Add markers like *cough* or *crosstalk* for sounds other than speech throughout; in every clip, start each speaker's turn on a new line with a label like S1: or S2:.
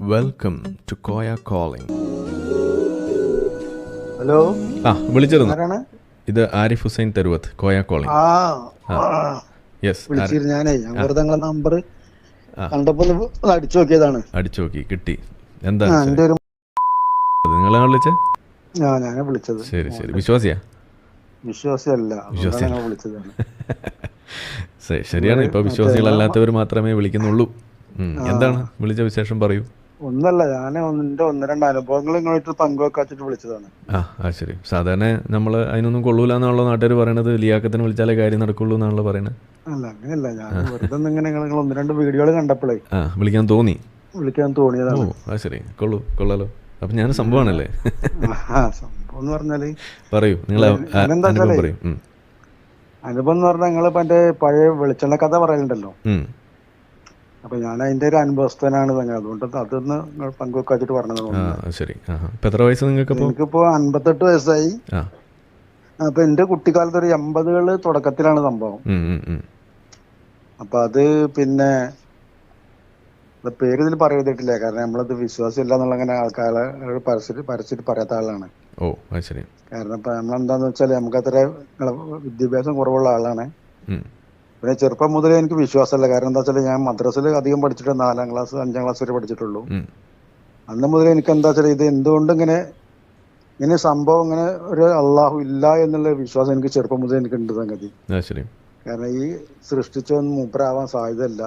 S1: Welcome to Koya calling
S2: hello
S1: ആ വിളിച്ചിരുന്നു. ഇത് ആരിഫ് ഹുസൈൻ തരുവത്ത് കോയ കോളിംഗ് യെസ്
S2: ഞാനേ. ഞാൻ വെറുതെ നമ്പർ. കണ്ടപ്പോ അടിച്ചു നോക്കിയതാണ്.
S1: അടിച്ചു നോക്കി കിട്ടി. എന്താ നിങ്ങളെ വിളിച്ചേ?
S2: ഞാനാ വിളിച്ചത്.
S1: ശരി ശരി. വിശ്വാസിയാ?
S2: വിശ്വാസിയല്ല.
S1: വിശ്വാസിയാണ് *laughs* ശരിയാണ്. ഇപ്പൊ വിശ്വാസികളല്ലാത്തവർ മാത്രമേ വിളിക്കുന്നുള്ളൂ. എന്താണ്? വിളിച്ച വിശേഷം പറയൂ.
S2: ഒന്നല്ല ഞാൻ എന്റെ ഒന്ന് രണ്ട് അനുഭവങ്ങൾ നിങ്ങളായിട്ട് പങ്കുവെക്കാച്ചിട്ട് വിളിച്ചതാണ്.
S1: ആ ശരി. സാധാരണ നമ്മൾ അതിനൊന്നും കൊള്ളൂല എന്നുള്ള നാട്ടുകാർ പറയണത്. ലിയാക്കത്തിന് വിളിച്ചാലേ കാര്യം നടക്കുള്ളൂ എന്നാണല്ലോ പറയുന്നത്
S2: അല്ല അങ്ങനെയല്ല. ഞാൻ വെറുതെ ഇങ്ങനെ നിങ്ങൾ ഒന്ന് രണ്ട് വീഡിയോകൾ കണ്ടപ്പോഴേ
S1: ആ വിളിക്കാൻ തോന്നി.
S2: വിളിക്കാൻ
S1: ഓ
S2: തോന്നിയതാണ്
S1: ആ ശരി. കൊള്ളൂ കൊള്ളാലോ. അപ്പൊ ഞാൻ സംഭവമാണല്ലേ?
S2: സംഭവം എന്ന് പറഞ്ഞാൽ
S1: പറയൂ നിങ്ങൾ അനുഭവം പറയൂ.
S2: അനുഭവം എന്ന് പറഞ്ഞാൽ നിങ്ങൾ മറ്റേ പഴയ വെളിച്ചെണ്ണ കഥ പറയലുണ്ടല്ലോ. അപ്പൊ ഞാൻ അതിന്റെ ഒരു അനുഭവസ്ഥനാണ് തന്നെ. അതുകൊണ്ട് അതൊന്ന് നിങ്ങൾ പങ്കുവെക്കാച്ചിട്ട് പറഞ്ഞത്
S1: ശരി. എത്ര വയസ്സ് നിങ്ങൾക്കപ്പോൾ
S2: എനിക്കിപ്പോ അൻപത്തെട്ട് വയസ്സായി. അപ്പൊ എന്റെ കുട്ടിക്കാലത്ത് ഒരു എൺപതുകൾ തുടക്കത്തിലാണ് സംഭവം. അപ്പൊ അത് പിന്നെ പേര് ഇതിൽ പറയത്തിട്ടില്ല കാരണം നമ്മളത് വിശ്വാസമില്ല എന്നുള്ള അങ്ങനെ ആൾക്കാരെ പരസ്യത്തിൽ പരസ്യത്തിൽ പറയാത്ത ആളാണ്.
S1: ഓ ശരി.
S2: കാരണം ഇപ്പൊ നമ്മളെന്താന്ന് വെച്ചാൽ നമുക്ക് അത്ര വിദ്യാഭ്യാസം കുറവുള്ള ആളാണ്. പിന്നെ ചെറുപ്പം മുതലേ എനിക്ക് വിശ്വാസമല്ല. കാരണം എന്താ വെച്ചാൽ ഞാൻ മദ്രസിൽ അധികം പഠിച്ചിട്ട് നാലാം ക്ലാസ് അഞ്ചാം ക്ലാസ് വരെ പഠിച്ചിട്ടുള്ളൂ. അന്ന് മുതലേ എനിക്ക് എന്താ വെച്ചാൽ ഇത് എന്തുകൊണ്ട് ഇങ്ങനെ ഇങ്ങനെ സംഭവം ഇങ്ങനെ ഒരു അള്ളാഹു ഇല്ല എന്നുള്ള വിശ്വാസം എനിക്ക് ചെറുപ്പം മുതൽ എനിക്ക് ഉണ്ട് സംഗതി. കാരണം ഈ സൃഷ്ടിച്ചൊന്നും മൂപ്പരാവാൻ സാധ്യതയല്ല.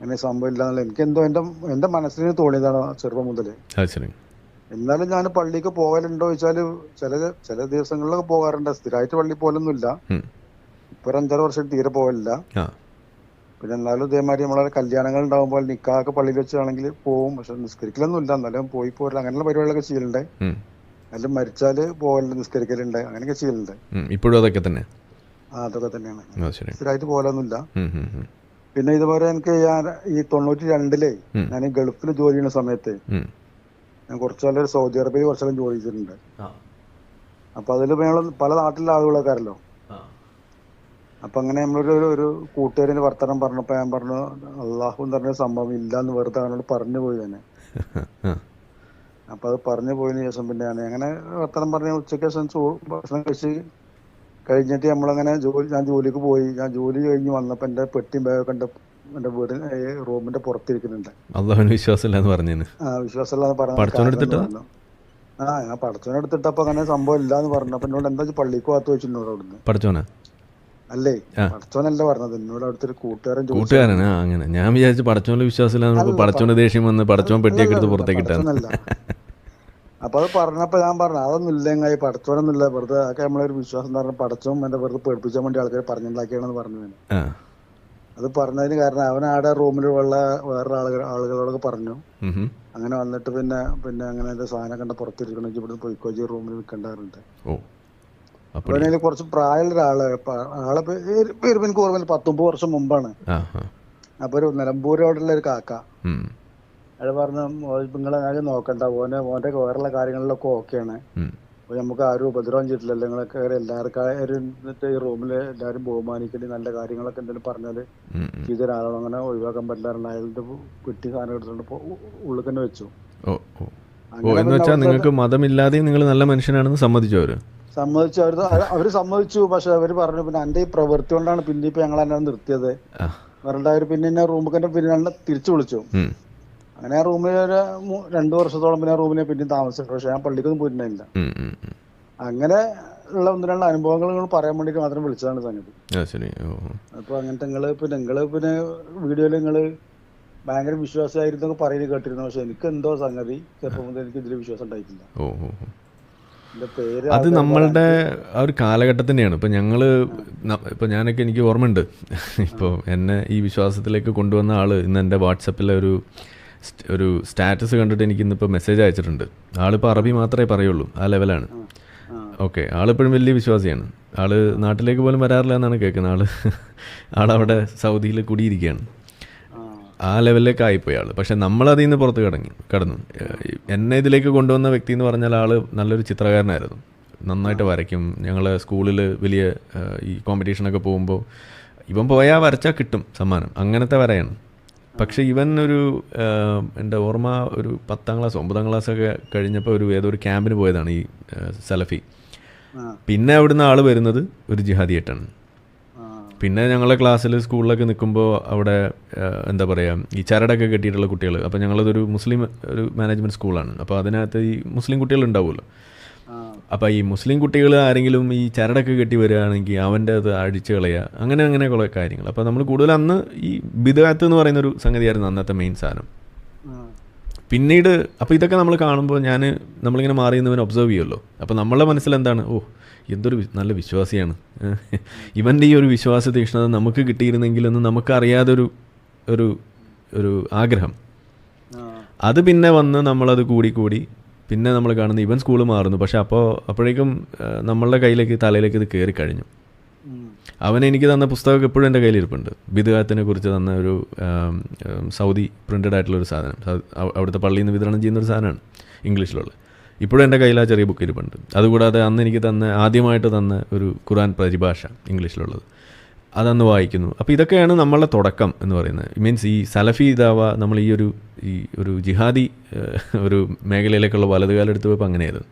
S2: അങ്ങനെ സംഭവം ഇല്ല എന്നുള്ള എനിക്ക് എന്തോ എന്റെ എന്റെ മനസ്സിന് തോന്നിയതാണ് ചെറുപ്പം മുതലേ. എന്നാലും ഞാൻ പള്ളിക്ക് പോകലുണ്ടോ ചോദിച്ചാൽ ചില ചില ദിവസങ്ങളിലൊക്കെ പോകാറുണ്ട്. സ്ഥിരമായിട്ട് പള്ളി പോലൊന്നുമില്ല. ഇപ്പൊ ഒരു അഞ്ചാറ് വർഷം തീരെ പോകലില്ല പിന്നെ എന്നാലും ഇതേമാതിരി നമ്മളെ കല്യാണങ്ങൾ ഉണ്ടാകുമ്പോൾ നിക്കാഹൊക്കെ പള്ളിയിൽ വെച്ചാണെങ്കിൽ പോവും. പക്ഷെ നിസ്കരിക്കലൊന്നും ഇല്ല എന്നാലും പോയി പോരില്ല അങ്ങനെയുള്ള പരിപാടികളൊക്കെ ചെയ്യലുണ്ട്. അല്ലെങ്കിൽ മരിച്ചാൽ പോകലുണ്ട് നിസ്കരിക്കലുണ്ട്. അങ്ങനെയൊക്കെ ചെയ്യലുണ്ട്.
S1: ഇപ്പോഴും അതൊക്കെ തന്നെ?
S2: ആ അതൊക്കെ തന്നെയാണ്. സ്ഥിരമായിട്ട് പോകലൊന്നുമില്ല. പിന്നെ ഇതുപോലെ എനിക്ക് ഞാൻ ഈ തൊണ്ണൂറ്റി രണ്ടിലെ ഞാൻ ഈ ഗൾഫിൽ ജോലി ചെയ്യുന്ന സമയത്ത് ഞാൻ കുറച്ചു കാലം സൗദി അറേബ്യയിൽ കുറച്ചു കാലം ജോലി ചെയ്തിട്ടുണ്ട്. അപ്പൊ അതിൽ ഞങ്ങൾ പല നാട്ടിലുള്ള ആളുകളൊക്കെ അറിയല്ലോ. അപ്പൊ അങ്ങനെ നമ്മളൊരു ഒരു- ഒരു കൂട്ടുകാരന്റെ വർത്തമാനം പറഞ്ഞപ്പോ ഞാൻ പറഞ്ഞു അള്ളാഹു എന്ന് പറഞ്ഞ സംഭവം ഇല്ല എന്ന് വെറുതെ അവനോട് പറഞ്ഞു പോയി തന്നെ.
S1: അപ്പോൾ
S2: അപ്പൊ അത് പറഞ്ഞു പോയതിനു ശേഷം പിന്നെ ഞാൻ അങ്ങനെ വർത്തമാനം പറഞ്ഞ ഉച്ചയ്ക്ക് ശേഷം ഭക്ഷണം കഴിച്ച് കഴിഞ്ഞിട്ട് നമ്മളങ്ങനെ ജോലി ഞാൻ ജോലിക്ക് പോയി. ഞാൻ ജോലി കഴിഞ്ഞ് വന്നപ്പോ എന്റെ പെട്ടിയും ബാഗൊക്കെ എന്റെ എന്റെ വീടിന് റൂമിന്റെ പുറത്തിരിക്കുന്നുണ്ട്.
S1: അള്ളാഹുവിന് എന്ന് പറഞ്ഞതിന്
S2: ആ വിശ്വാസമില്ലാന്ന് പറഞ്ഞു? ആ ഞാൻ പഠിച്ചോനെടുത്തിട്ടപ്പോ അങ്ങനെ സംഭവം ഇല്ലാന്ന് പറഞ്ഞു അപ്പൊ എന്നോട് എന്താ പള്ളിക്ക് പോകാത്ത വെച്ചിട്ടുണ്ടോ അവിടുന്ന്.
S1: പഠിച്ചോനാ
S2: അല്ലേ. പടച്ചോനല്ല പറഞ്ഞത്. എന്നോട് അവിടുത്തെ ഒരു കൂട്ടുകാരൻ
S1: അങ്ങനെ. ഞാൻ വിചാരിച്ചു പടച്ചോനെ വിശ്വാസമില്ല നമുക്ക് പടച്ചോന്റെ ദേഷ്യം വന്ന് പടച്ചോൻ പെട്ടിയൊക്കെ എടുത്ത് പുറത്തേക്ക് ഇട്ടാണ്.
S2: അപ്പൊ അത് പറഞ്ഞപ്പോ ഞാൻ പറഞ്ഞു അതൊന്നും ഇല്ലെങ്കിൽ പടച്ചോനൊന്നും ഇല്ല വെറുതെ അതൊക്കെ നമ്മളൊരു വിശ്വാസം പറഞ്ഞ പടച്ചോൻ എന്റെ വെറുതെ പേടിപ്പിച്ചാൻ വേണ്ടി ആൾക്കാർ പറഞ്ഞുണ്ടാക്കിയാണെന്ന് പറഞ്ഞു അത് പറഞ്ഞതിന് കാരണം അവൻ ആടെ റൂമിലുള്ള വേറെ ആളുകൾ ആളുകളോടൊക്കെ പറഞ്ഞു. അങ്ങനെ വന്നിട്ട് പിന്നെ പിന്നെ അങ്ങനെ സാധനം കണ്ട പുറത്തിരിക്കണമെങ്കിൽ ഇവിടെ പോയിക്കോജി റൂമിൽ നിൽക്കണ്ടാറുണ്ട് അവനതിൽ കുറച്ച് പ്രായമുള്ള ആൾ ആളെ പേര് പേര് എനിക്ക് ഓർമ്മ പത്തൊമ്പത് വർഷം മുമ്പാണ്. അപ്പൊ ഒരു നിലമ്പൂരോടുള്ള ഒരു കാക്ക. അയാൾ പറഞ്ഞു നിങ്ങളെ കാര്യം നോക്കണ്ട ഓനെ ഓന്റെ വേറെയുള്ള കാര്യങ്ങളിലൊക്കെ ഓക്കെയാണ്. നമുക്ക് ആരും ഉപദ്രവം ചെയ്തിട്ടില്ല നിങ്ങളൊക്കെ എല്ലാവർക്കും ഈ റൂമിൽ എല്ലാവരും ബഹുമാനിക്കൽ നല്ല കാര്യങ്ങളൊക്കെ എന്തെങ്കിലും
S1: പറഞ്ഞാൽ.
S2: ചെയ്ത ഒരാളോ അങ്ങനെ ഒഴിവാക്കാൻ പറ്റില്ലാറുണ്ട് അയാളുടെ പെട്ടി സാധനം എടുത്തിട്ടുണ്ട് ഉള്ളിൽ തന്നെ വെച്ചു.
S1: ഓ ഓ. ഓ എന്ന് വെച്ചാൽ നിങ്ങൾക്ക് മതമില്ലാതെയും നിങ്ങൾ നല്ല മനുഷ്യനാണെന്ന് സമ്മതിച്ചു അവർ
S2: സമ്മതിച്ചു. അവർ അവർ സമ്മതിച്ചു. പക്ഷെ അവർ പറഞ്ഞു പിന്നെ എന്റെ ഈ പ്രവൃത്തി കൊണ്ടാണ് പിന്നെ ഇപ്പൊ ഞങ്ങൾ എന്നെ നിർത്തിയത്. അവരുടെ അവർ പിന്നെ എന്നെ റൂമിൽ പിന്നെ തിരിച്ചു വിളിച്ചു. അങ്ങനെ ആ റൂമിൽ ഒരു രണ്ടു വർഷത്തോളം പിന്നെ റൂമിനെ പിന്നെ താമസിച്ചു. പക്ഷെ ഞാൻ പള്ളിക്കൊന്നും പോയിട്ടുണ്ടായില്ല. അങ്ങനെ ഉള്ള ഒന്ന് രണ്ട് അനുഭവങ്ങൾ നിങ്ങൾ പറയാൻ വേണ്ടിട്ട് മാത്രം വിളിച്ചതാണ് സംഗതി. അപ്പൊ അങ്ങനത്തെ നിങ്ങൾ പിന്നെ നിങ്ങൾ പിന്നെ വീഡിയോയിൽ നിങ്ങൾ ഭയങ്കര വിശ്വാസമായിരുന്നു പറയുന്നത് കേട്ടിരുന്നു. പക്ഷെ എനിക്ക് എന്തോ സംഗതി ചെറുപ്പം മുതൽ എനിക്ക് ഇതിൽ വിശ്വാസം ഉണ്ടായിട്ടില്ല.
S1: അത് നമ്മളുടെ ആ ഒരു കാലഘട്ടത്തിന്റെയാണ് ഇപ്പം ഞങ്ങൾ ഇപ്പം ഞാനൊക്കെ എനിക്ക് ഓർമ്മയുണ്ട്. ഇപ്പോൾ എന്നെ ഈ വിശ്വാസത്തിലേക്ക് കൊണ്ടുവന്ന ആൾ ഇന്ന് എന്റെ വാട്സപ്പിലെ ഒരു ഒരു സ്റ്റാറ്റസ് കണ്ടിട്ട് എനിക്ക് ഇന്നിപ്പോൾ മെസ്സേജ് അയച്ചിട്ടുണ്ട്. ആളിപ്പോൾ അറബി മാത്രമേ പറയുള്ളൂ. ആ ലെവലാണ്. ഓക്കെ. ആളിപ്പോഴും വലിയ വിശ്വാസിയാണ്. ആൾ നാട്ടിലേക്ക് പോലും വരാറില്ല എന്നാണ് കേൾക്കുന്നത്. ആൾ ആളവിടെ സൗദിയിൽ കുടിയിരിക്കുകയാണ്.
S2: ആ.
S1: ലെവലിലേക്ക് ആയിപ്പോയി ആൾ പക്ഷെ നമ്മളതിൽ നിന്ന് പുറത്ത് കടങ്ങി കടന്നു. എന്നെ ഇതിലേക്ക് കൊണ്ടുവന്ന വ്യക്തി എന്ന് പറഞ്ഞാൽ ആൾ നല്ലൊരു ചിത്രകാരനായിരുന്നു. നന്നായിട്ട് വരയ്ക്കും. ഞങ്ങൾ സ്കൂളിൽ വലിയ ഈ കോമ്പറ്റീഷനൊക്കെ പോകുമ്പോൾ ഇവൻ പോയാൽ വരച്ചാൽ കിട്ടും സമ്മാനം. അങ്ങനത്തെ വരയാണ്. പക്ഷേ ഇവൻ ഒരു എന്റെ ഓർമ്മ ഒരു പത്താം ക്ലാസ് ഒമ്പതാം ക്ലാസ്സൊക്കെ കഴിഞ്ഞപ്പോൾ ഒരു ഏതോ ഒരു ക്യാമ്പിന് പോയതാണ് ഈ സെലഫി. പിന്നെ അവിടുന്ന് ആൾ വരുന്നത് ഒരു ജിഹാദിയായിട്ടാണ് പിന്നെ ഞങ്ങളെ ക്ലാസ്സിൽ സ്കൂളിലൊക്കെ നിൽക്കുമ്പോൾ അവിടെ എന്താ പറയുക ഈ ചരടൊക്കെ കെട്ടിയിട്ടുള്ള കുട്ടികൾ അപ്പോൾ ഞങ്ങളതൊരു മുസ്ലിം ഒരു മാനേജ്മെന്റ് സ്കൂളാണ് അപ്പോൾ അതിനകത്ത് ഈ മുസ്ലിം കുട്ടികൾ ഉണ്ടാവുമല്ലോ. അപ്പോൾ ഈ മുസ്ലിം കുട്ടികൾ ആരെങ്കിലും ഈ ചരടൊക്കെ കെട്ടി വരികയാണെങ്കിൽ അവന്റെ അത് അഴിച്ചു കളയുക. അങ്ങനെ അങ്ങനെ കുറേ കാര്യങ്ങൾ അപ്പോൾ നമ്മൾ കൂടുതൽ അന്ന് ഈ ബിദാത്ത് എന്ന് പറയുന്ന ഒരു സംഗതിയായിരുന്നു അന്നത്തെ മെയിൻ സാധനം. പിന്നീട് അപ്പോൾ ഇതൊക്കെ നമ്മൾ കാണുമ്പോൾ ഞാൻ നമ്മളിങ്ങനെ മാറി നിന്നവൻ ഒബ്സർവ് ചെയ്യുമല്ലോ അപ്പോൾ നമ്മളുടെ മനസ്സിൽ എന്താണ് ഓ എന്തൊരു നല്ല വിശ്വാസിയാണ്. ഇവന്റെ ഈ ഒരു വിശ്വാസ തീക്ഷ്ണത നമുക്ക് കിട്ടിയിരുന്നെങ്കിലെന്ന് നമുക്കറിയാതൊരു ഒരു ഒരു ആഗ്രഹം. അത് പിന്നെ വന്ന് നമ്മളത് കൂടി കൂടി പിന്നെ നമ്മൾ കാണുന്ന ഇവൻ സ്കൂൾ മാറുന്നു. പക്ഷെ അപ്പോൾ അപ്പോഴേക്കും നമ്മളുടെ കയ്യിലേക്ക് തലയിലേക്ക് ഇത് കയറി കഴിഞ്ഞു. അവൻ എനിക്ക് തന്ന പുസ്തകമൊക്കെ എപ്പോഴും എന്റെ കയ്യിലിരിപ്പുണ്ട്. ബിദുഗാത്തിനെ കുറിച്ച് തന്ന ഒരു സൗദി പ്രിന്റഡ് ആയിട്ടുള്ള ഒരു സാധനം. അവിടുത്തെ പള്ളിയിൽ നിന്ന് വിതരണം ചെയ്യുന്ന ഒരു സാധനമാണ് ഇംഗ്ലീഷിലുള്ള. ഇപ്പോഴും എന്റെ കയ്യിൽ ആ ചെറിയ ബുക്ക് ഇരിപ്പുണ്ട്. അതുകൂടാതെ അന്ന് എനിക്ക് തന്ന ആദ്യമായിട്ട് തന്ന ഒരു ഖുറാൻ പരിഭാഷ ഇംഗ്ലീഷിലുള്ളത്. അതന്ന് വായിക്കുന്നു. അപ്പോൾ ഇതൊക്കെയാണ് നമ്മളുടെ തുടക്കം എന്ന് പറയുന്നത്. മീൻസ് ഈ സലഫി ഇതാവ നമ്മൾ ഈ ഒരു ഈ ഒരു ജിഹാദി ഒരു മേഖലയിലേക്കുള്ള വലതുകാലം എടുത്ത് പോയപ്പോൾ അങ്ങനെയായിരുന്നു.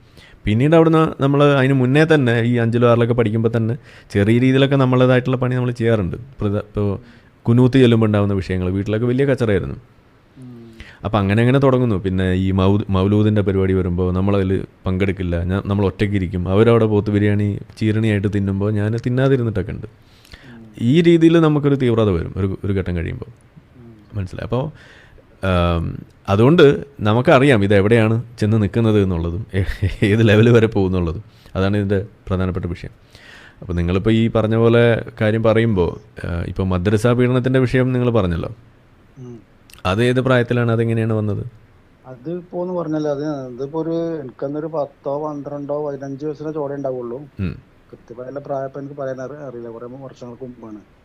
S1: പിന്നീട് അവിടുന്ന് നമ്മൾ അതിന് മുന്നേ തന്നെ ഈ അഞ്ചിലോ ആറിലൊക്കെ പഠിക്കുമ്പോൾ തന്നെ ചെറിയ രീതിയിലൊക്കെ നമ്മളേതായിട്ടുള്ള പണി നമ്മൾ ചെയ്യാറുണ്ട്. ഇപ്പോൾ കുനൂത്ത് ചെല്ലുമ്പോൾ ഉണ്ടാകുന്ന വിഷയങ്ങൾ വീട്ടിലൊക്കെ വലിയ കച്ചറയായിരുന്നു.
S2: അപ്പം
S1: അപ്പോൾ അങ്ങനെ അങ്ങനെ തുടങ്ങുന്നു. പിന്നെ ഈ മൗ മൗലൂദിന്റെ പരിപാടി വരുമ്പോൾ നമ്മളതിൽ പങ്കെടുക്കില്ല. ഞാൻ നമ്മൾ ഒറ്റയ്ക്കിരിക്കും അവരവിടെ പോത്ത് ബിരിയാണി ചീരണിയായിട്ട് തിന്നുമ്പോൾ ഞാൻ തിന്നാതിരുന്നിട്ടൊക്കെ ഉണ്ട്. ഈ രീതിയിൽ നമുക്കൊരു തീവ്രത വരും. ഒരു ഒരു ഘട്ടം കഴിയുമ്പോൾ മനസ്സിലായി? അപ്പോൾ അതുകൊണ്ട് നമുക്കറിയാം ഇത് എവിടെയാണ് ചെന്ന് നിൽക്കുന്നത് എന്നുള്ളതും ഏത് ലെവൽ വരെ പോകുന്നുള്ളതും. അതാണ് ഇതിന്റെ പ്രധാനപ്പെട്ട വിഷയം. അപ്പോൾ നിങ്ങളിപ്പോൾ ഈ പറഞ്ഞ പോലെ കാര്യം പറയുമ്പോൾ ഇപ്പോൾ മദ്രസ പീഡനത്തിന്റെ വിഷയം നിങ്ങൾ പറഞ്ഞല്ലോ. അത് ഏത് പ്രായത്തിലാണ്? അതെങ്ങനെയാണ് വന്നത്?
S2: അത് ഇപ്പോ പറഞ്ഞല്ലോ അത് ഇതിപ്പോ ഒരു എനിക്കന്നൊരു പത്തോ പന്ത്രണ്ടോ പതിനഞ്ച് വയസ്സിനോ ചോടെ ഉണ്ടാവുള്ളൂ. കൃത്യമായ പ്രായപ്പോ എനിക്ക് പറയാൻ അറി- അറിയില്ല. കുറെ വർഷങ്ങൾക്ക് മുമ്പാണ്.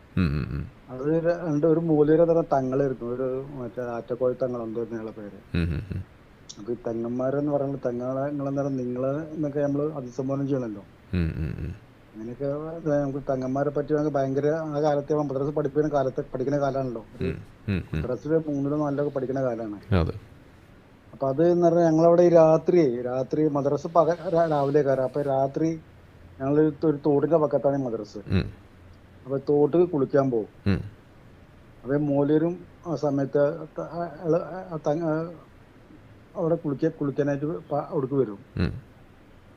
S2: അത് രണ്ട് ഒരു മൂലര തരം തങ്ങളായിരുന്നു ഒരു മറ്റേ ആറ്റക്കോഴി തങ്ങൾ എന്തായിരുന്നു ഞങ്ങളെ പേര്. അപ്പൊ ഈ തെങ്ങന്മാരെന്ന് പറയുന്നത് തെങ്ങളെ നിങ്ങളെന്താ നിങ്ങൾ എന്നൊക്കെ നമ്മൾ അഭിസംബോധന ചെയ്യണല്ലോ. അങ്ങനെയൊക്കെ നമുക്ക് തെങ്ങന്മാരെ പറ്റി നമുക്ക് ഭയങ്കര ആ കാലത്തെ മദ്രസ് പഠിപ്പിക്കുന്ന കാലത്ത് പഠിക്കുന്ന
S1: ഉം.
S2: മദ്രസിൽ മൂന്നിലോ നാലിലൊക്കെ പഠിക്കുന്ന കാലമാണ്
S1: അതെ.
S2: അപ്പൊ അത് എന്ന് പറഞ്ഞാൽ ഞങ്ങളവിടെ ഈ രാത്രി രാത്രി മദ്രസ് പക രാവിലെ കയറാം അപ്പൊ രാത്രി ഞങ്ങൾ ഒരു തോടിന്റെ പക്കത്താണ് മദ്രസ്. അപ്പൊ തോട്ട് കുളിക്കാൻ പോകും. അപ്പൊ മൂലരും ആ സമയത്ത് അവിടെ കുളിക്കാൻ കുളിക്കാനായിട്ട് അവിടേക്ക് വരും.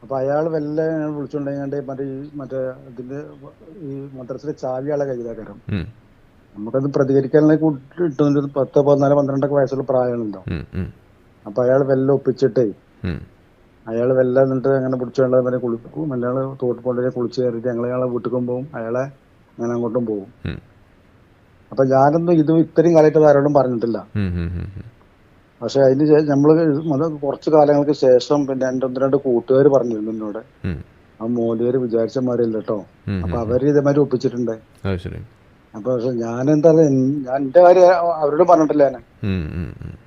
S2: അപ്പൊ അയാൾ വല്ല വിളിച്ചുണ്ടെങ്കിൽ മറ്റേ ഈ മറ്റേ ഇതിന്റെ ഈ മദ്രസിലെ ചാവി ആളെ കയ്യിലാക്കാരം നമുക്കത് പ്രതികരിക്കാനുള്ള കിട്ടുന്ന ഒരു പത്ത് പതിനാല് പന്ത്രണ്ടൊക്കെ വയസ്സുള്ള പ്രായമുണ്ടോ അപ്പൊ അയാൾ വല്ല ഒപ്പിച്ചിട്ടേ. അയാൾ വെല്ല എന്നിട്ട് അങ്ങനെ പിടിച്ചുകൊണ്ട് കുളിക്കും. അയാൾ തോട്ട് കൊണ്ടുപോയി കുളിച്ച് കയറിയിട്ട് ഞങ്ങൾ അയാളെ വീട്ടിലും പോകും അയാളെ അങ്ങനെ അങ്ങോട്ടും പോകും. അപ്പൊ ഞാനൊന്നും ഇത് ഇത്രയും കാലമായിട്ട് ആരോടും പറഞ്ഞിട്ടില്ല. പക്ഷെ അതിന് ശേഷം നമ്മൾ കുറച്ച് കാലങ്ങൾക്ക് ശേഷം പിന്നെ എന്റെ ഒന്ന് രണ്ട് കൂട്ടുകാർ പറഞ്ഞിരുന്നു എന്നോട്. ആ മോദിയര് വിചാരിച്ച മാതിരില്ല കേട്ടോ അപ്പൊ. അവർ ഇതേമാതിരി ഒപ്പിച്ചിട്ടുണ്ട്. അപ്പൊ പക്ഷെ ഞാൻ എന്താ ഞാൻ എന്റെ കാര്യം അവരോട് പറഞ്ഞിട്ടില്ല ഞാൻ.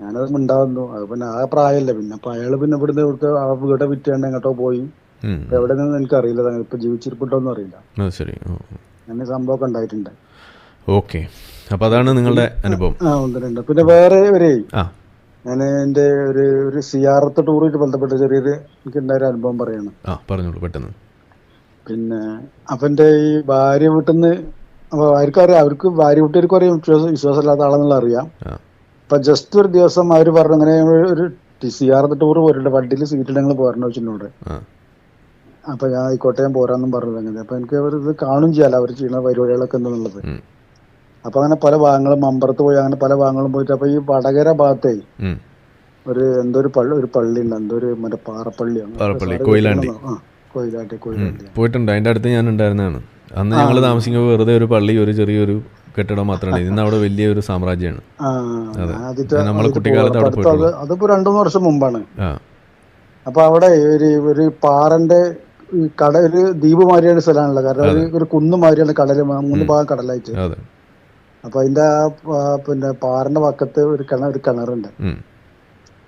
S2: ഞാനത് ഉണ്ടാവുന്നു അത് പിന്നെ ആ പ്രായമല്ല പിന്നെ അപ്പൊ അയാൾ പിന്നെ ഇവിടുന്ന് ഇവിടുത്തെ ആ വീടെ വിറ്റാണ്ട് എങ്ങോട്ടോ പോയി. എവിടെ നിന്ന് എനിക്കറിയില്ല. ഇപ്പൊ ജീവിച്ചിരിപ്പുണ്ടോന്നും അറിയില്ല. അങ്ങനെ സംഭവമൊക്കെ ഉണ്ടായിട്ടുണ്ട്.
S1: ഓക്കെ. അപ്പൊ അതാണ് നിങ്ങളുടെ അനുഭവം.
S2: ആ ഉണ്ട് പിന്നെ വേറെ ഒരു ഞാൻ എന്റെ ഒരു ഒരു സിയാറത്ത് ടൂറുമായിട്ട് ബന്ധപ്പെട്ട് ചെറിയൊരു എനിക്ക് ഉണ്ടായ ഒരു അനുഭവം പറയാണ്.
S1: ആ പറഞ്ഞോളൂ പെട്ടെന്ന്.
S2: പിന്നെ അപ്പന്റെ ഈ ഭാര്യ വീട്ടിൽ നിന്ന് അപ്പൊ അവർക്കറിയാം അവർക്ക് ഭാര്യ വീട്ടുകാർക്ക് അറിയാം വിശ്വാസം വിശ്വാസമില്ലാത്ത ആളെന്നുള്ള അറിയാം. അപ്പൊ ജസ്റ്റ് ഒരു ദിവസം അവർ പറഞ്ഞു അങ്ങനെ ഒരു- സിയാറത്ത് ടൂർ പോയിട്ടുണ്ട് വണ്ടിയിൽ സീറ്റിൽ ഞങ്ങൾ പോരണം
S1: വെച്ചിട്ടുണ്ട്
S2: അപ്പൊ ഞാൻ ആയിക്കോട്ടെ ഞാൻ പോരാന്നും പറഞ്ഞത് അങ്ങനെ. അപ്പൊ എനിക്ക് അവർ ഇത് കാണും ചെയ്യാലോ അവർ ചെയ്യുന്ന പരിപാടികളൊക്കെ എന്താന്നുള്ളത്. അപ്പൊ അങ്ങനെ പല ഭാഗങ്ങളും അമ്പറത്ത് പോയി അങ്ങനെ പല ഭാഗങ്ങളും പോയിട്ട് അപ്പൊ ഈ വടകര ഭാഗത്തെ ഒരു എന്തോ ഒരു പള്ളി ഒരു പള്ളി ഉണ്ട്. എന്തോ ഒരു മറ്റേ പാറപ്പള്ളിയാണ്.
S1: പാറപ്പള്ളി, കൊയിലാണ്ടി.
S2: കൊയിലാണ്ടി കൊയിലാണ്ടി.
S1: പോയിട്ടുണ്ട്. അതിന്റെ അടുത്ത് ഞാൻ ഉണ്ടായിരുന്നതാണ്. അന്ന് ഞങ്ങൾ താമസിക്കുമ്പോൾ വെറുതെ ഒരു പള്ളി ഒരു ചെറിയൊരു കെട്ടിടം മാത്രമാണ് ഇന്ന് അവിടെ വലിയൊരു സാമ്രാജ്യമാണ്.
S2: നമ്മൾ
S1: കുട്ടിക്കാലത്ത് അവിടെ
S2: അതിപ്പോ രണ്ടു മൂന്ന് വർഷം മുമ്പാണ്. അപ്പൊ അവിടെ ഒരു ഒരു പാറന്റെ കട ഒരു ദ്വീപ് മാതിരിയാണ് സ്ഥലമാണല്ലോ. കാരണം ഒരു ഒരു കുന്ന് മാതിരിയാണ് കടൽ മൂന്ന് ഭാഗം കടലായിട്ട്. അപ്പൊ അതിന്റെ ആ പിന്നെ പാറിന്റെ പക്കത്ത് ഒരു കിണർ ഒരു കിണറുണ്ട്.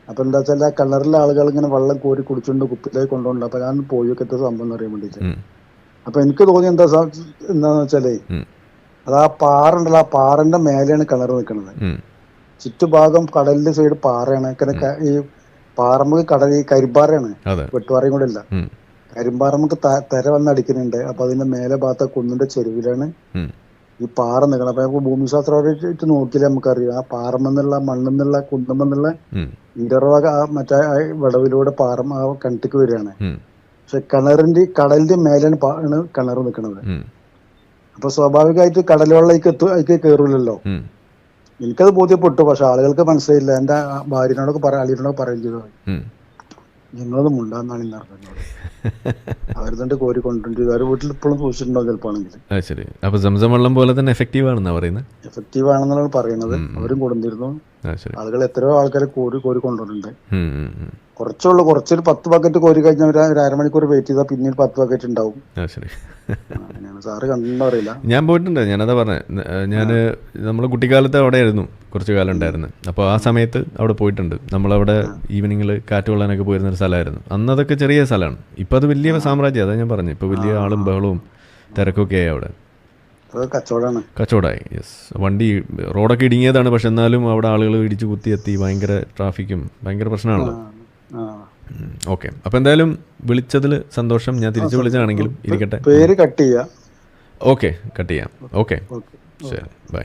S2: അപ്പൊ എന്താ വെച്ചാൽ ആ കിണറിലെ ആളുകൾ ഇങ്ങനെ വെള്ളം കോരി കുടിച്ചുകൊണ്ട് കുപ്പിലേക്ക് കൊണ്ടുപോകണ്ട അപ്പൊ ഞാൻ പോയി ഒക്കെ സംഭവം എന്ന് അറിയാൻ വേണ്ടിട്ട് അപ്പൊ എനിക്ക് തോന്നി എന്താ എന്താന്ന് വെച്ചാലേ അത് ആ പാറുണ്ടല്ലോ ആ പാറന്റെ മേലെയാണ് കിണർ നിൽക്കുന്നത്. ചുറ്റുഭാഗം കടലിന്റെ സൈഡ് പാറയാണ്. ഈ പാറമ്പ് കടൽ ഈ
S1: കരിപ്പാറയാണ്
S2: വെട്ടുപാറയും കൂടെ ഇല്ല.
S1: ഉം,
S2: കരിമ്പാറമുക്ക് തെര വന്നടിക്കുന്നുണ്ട് വന്ന് അടിക്കുന്നുണ്ട്. അപ്പൊ അതിന്റെ മേലെ ഭാഗത്തെ കുന്നിന്റെ ചെരുവിലാണ് ഈ പാറ നിൽക്കണം അപ്പൊ നമുക്ക് ഭൂമിശാസ്ത്രപരമായിട്ട് നോക്കിയാൽ നമുക്കറിയാം. ആ പാറമെന്നുള്ള മണ്ണെന്നുള്ള കുന്നമെന്നുള്ള ആ മറ്റേ വിടവിലൂടെ പാറ ആ കിണറ്റിക്ക് വരികയാണ്. പക്ഷെ കിണറിന്റെ കടലിന്റെ മേലാണ് കിണർ നിൽക്കുന്നത്. അപ്പൊ സ്വാഭാവികമായിട്ട് കടലുള്ള എത്തു അതിക്ക് കയറൂലല്ലോ.
S1: ഉം,
S2: എനിക്കത് ബോധ്യപ്പെട്ടു. പക്ഷെ ആളുകൾക്ക് മനസ്സിലായില്ല. എന്റെ ഭാര്യനോടൊക്കെ പറയാം അളിയനോടൊക്കെ പറയുകയും ചെയ്തു.
S1: ഉം.
S2: നിങ്ങളത് മുണ്ടാന്നാണ് ഇന്ന് അറിഞ്ഞത് അവരുന്നുണ്ട് കോരി കൊണ്ടുണ്ട് അവരുടെ വീട്ടിൽ ഇപ്പോഴും സൂക്ഷിച്ചിട്ടുണ്ടോ ചിലപ്പോൾ ആണെങ്കിൽ
S1: ശരി. സംസം വെള്ളം പോലെ തന്നെ എഫക്റ്റീവ് ആണെന്നാണ് പറയുന്നത്?
S2: എഫക്റ്റീവ് ആണെന്നാണ് പറയുന്നത്. അവരും
S1: ശരി
S2: ആളുകൾ എത്രയോ ആൾക്കാരെ കോരി കോരി കൊണ്ടുവരുന്നുണ്ട് കുറച്ചുള്ള കുറച്ചൊരു പത്ത് ബക്കറ്റ് കോരി കഴിഞ്ഞാൽ ഒരു അരമണിക്കൂർ വെയിറ്റ് ചെയ്താൽ പിന്നീട് പത്ത് ബക്കറ്റ് ഉണ്ടാവും. സാറ് കണ്ടോ അറിയില്ല.
S1: ഞാൻ പോയിട്ടുണ്ട്. ഞാനതാ പറഞ്ഞത് ഞാൻ നമ്മൾ കുട്ടിക്കാലത്ത് അവിടെ ആയിരുന്നു കുറച്ച് കാലം ഉണ്ടായിരുന്നു. അപ്പോൾ ആ സമയത്ത് അവിടെ പോയിട്ടുണ്ട്. നമ്മളവിടെ ഈവനിങ്ങിൽ കാറ്റ് കൊള്ളാനൊക്കെ പോയിരുന്ന ഒരു സ്ഥലമായിരുന്നു. അന്ന് അതൊക്കെ ചെറിയ സ്ഥലമാണ്. ഇപ്പോൾ അത് വലിയ സാമ്രാജ്യം അതാ ഞാൻ പറഞ്ഞു. ഇപ്പോൾ വലിയ ആളും ബഹളവും തിരക്കൊക്കെ ആയി അവിടെ. കച്ചവടമായി യെസ് വണ്ടി റോഡൊക്കെ ഇടുങ്ങിയതാണ് പക്ഷെ എന്നാലും അവിടെ ആളുകൾ ഇടിച്ചു കുത്തിയെത്തി ഭയങ്കര ട്രാഫിക്കും ഭയങ്കര പ്രശ്നമാണല്ലോ. ഓക്കെ അപ്പൊ എന്തായാലും വിളിച്ചതിൽ സന്തോഷം. ഞാൻ തിരിച്ചു വിളിച്ചാണെങ്കിലും ഇരിക്കട്ടെ.
S2: പേര് കട്ട് ചെയ്യാം.
S1: ഓക്കെ കട്ട് ചെയ്യാം. ഓക്കെ
S2: ഓക്കെ
S1: ശരി ബൈ